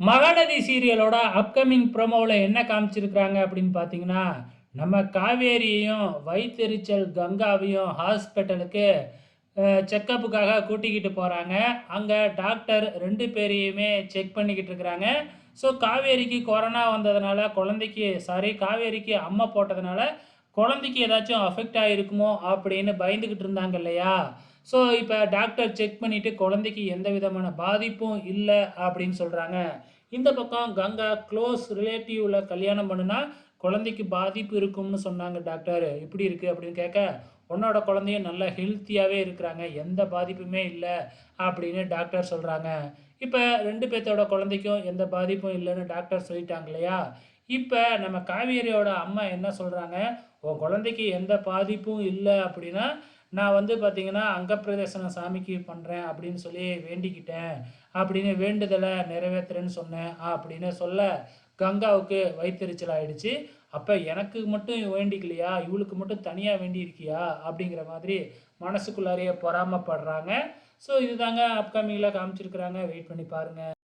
Mahanadi சீரியலோட upcoming ப்ரோமோவில் என்ன காமிச்சிருக்கிறாங்க அப்படின்னு பார்த்தீங்கன்னா நம்ம காவேரியையும் வயிற்றெரிச்சல் கங்காவையும் ஹாஸ்பிட்டலுக்கு செக்கப்புக்காக கூட்டிக்கிட்டு போகிறாங்க அங்கே டாக்டர் ரெண்டு பேரையுமே செக் பண்ணிக்கிட்டு இருக்கிறாங்க. ஸோ காவேரிக்கு கொரோனா வந்ததுனால குழந்தைக்கு சாரி காவேரிக்கு அம்மா போட்டதுனால குழந்தைக்கு ஏதாச்சும் அஃபெக்ட் ஆகிருக்குமோ அப்படின்னு பயந்துக்கிட்டு இருந்தாங்க இல்லையா? ஸோ இப்போ டாக்டர் செக் பண்ணிவிட்டு குழந்தைக்கு எந்த விதமான பாதிப்பும் இல்லை அப்படின்னு சொல்கிறாங்க இந்த பக்கம் கங்கா க்ளோஸ் ரிலேட்டிவில் கல்யாணம் பண்ணுனா குழந்தைக்கு பாதிப்பு இருக்கும்னு சொன்னாங்க டாக்டர் இப்படி இருக்குது அப்படின்னு கேட்க உன்னோட குழந்தையும் நல்லா ஹெல்த்தியாகவே இருக்கிறாங்க. எந்த பாதிப்புமே இல்லை. அப்படின்னு டாக்டர் சொல்கிறாங்க இப்போ ரெண்டு பேர்த்தோட குழந்தைக்கும் எந்த பாதிப்பும் இல்லைன்னு டாக்டர் சொல்லிட்டாங்க இல்லையா? இப்போ நம்ம காவேரியோட அம்மா என்ன சொல்கிறாங்க உன் குழந்தைக்கு எந்த பாதிப்பும் இல்லை அப்படின்னா நான் வந்து பார்த்திங்கன்னா அங்கப்பிரதேசனம் சாமிக்கு பண்ணுறேன் அப்படின்னு சொல்லி வேண்டிக்கிட்டேன். அப்படின்னு வேண்டுதலை நிறைவேற்றுறேன்னு சொன்னேன் அப்படின்னு சொல்ல கங்காவுக்கு வைத்தறிச்சல் ஆயிடுச்சு. அப்போ எனக்கு மட்டும் வேண்டிக்கலையா? இவளுக்கு மட்டும் தனியாக வேண்டியிருக்கியா? அப்படிங்கிற மாதிரி மனசுக்குள்ளாரையே பொறாமப்படுறாங்க. ஸோ இதுதாங்க அப்கமிங்கில் காமிச்சிருக்கிறாங்க. வெயிட் பண்ணி பாருங்கள்